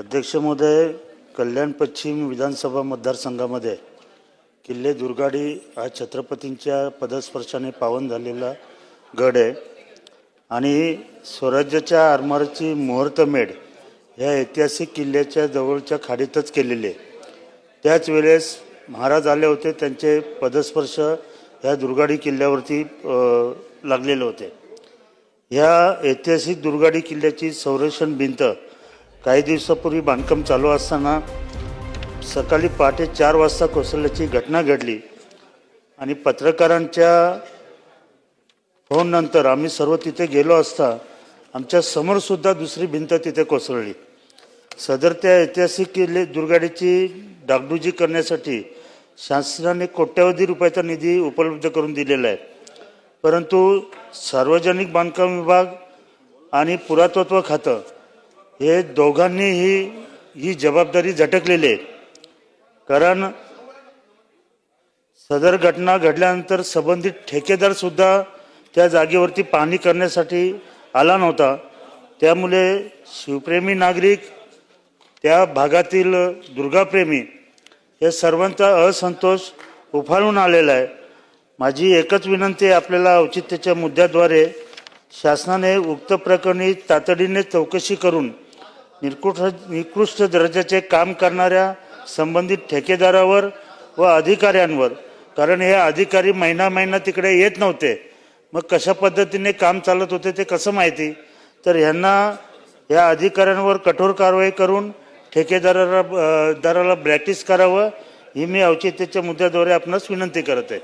अध्यक्ष महोदय कल्याण पश्चिम विधानसभा मतदारसंघामध्ये किल्ले दुर्गाडी हा छत्रपतींच्या पदस्पर्शाने पावन झालेला गड आहे. आणि स्वराज्याच्या आरमाराची मुहूर्तमेढ ह्या ऐतिहासिक किल्ल्याच्या जवळच्या खाडीतच केलेली आहे. त्याच वेळेस महाराज आले होते त्यांचे पदस्पर्श ह्या दुर्गाडी किल्ल्यावरती लागलेले होते. ह्या ऐतिहासिक दुर्गाडी किल्ल्याची संरक्षण भिंत काही दिवसापूर्वी बांधकाम चालू असताना सकाळी पहाटे चार वाजता कोसळल्याची घटना घडली आणि पत्रकारांच्या फोननंतर आम्ही सर्व तिथे गेलो असता आमच्या समोरसुद्धा दुसरी भिंत तिथे कोसळली. सदर त्या ऐतिहासिक किल्ले दुर्गाडीची डागडुजी करण्यासाठी शासनाने कोट्यवधी रुपयाचा निधी उपलब्ध करून दिलेला आहे. परंतु सार्वजनिक बांधकाम विभाग आणि पुरातत्व खातं हे दोघांनीही ही जबाबदारी झटकलेली आहे. कारण सदर घटना घडल्यानंतर संबंधित ठेकेदार सुद्धा त्या जागेवरती पाहणी करण्यासाठी आला नव्हता. त्यामुळे शिवप्रेमी नागरिक त्या भागातील दुर्गाप्रेमी या सर्वांचा असंतोष उफाळून आलेला आहे. माझी एकच विनंती आहे आपल्याला औचित्याच्या मुद्द्याद्वारे शासनाने उक्त प्रकरणी तातडीने चौकशी करून निकृष्ट निकृष्ट दर्जाचे काम करणाऱ्या संबंधित ठेकेदारावर व अधिकाऱ्यांवर कारण हे अधिकारी महिना महिना तिकडे येत नव्हते. मग कशा पद्धतीने काम चालत होते ते कसं माहिती? तर ह्यांना या अधिकाऱ्यांवर कठोर कारवाई करून ठेकेदाराला दाराला ब्रॅक्टिस करावं ही मी औचित्याच्या मुद्द्याद्वारे आपणास विनंती करत. आहे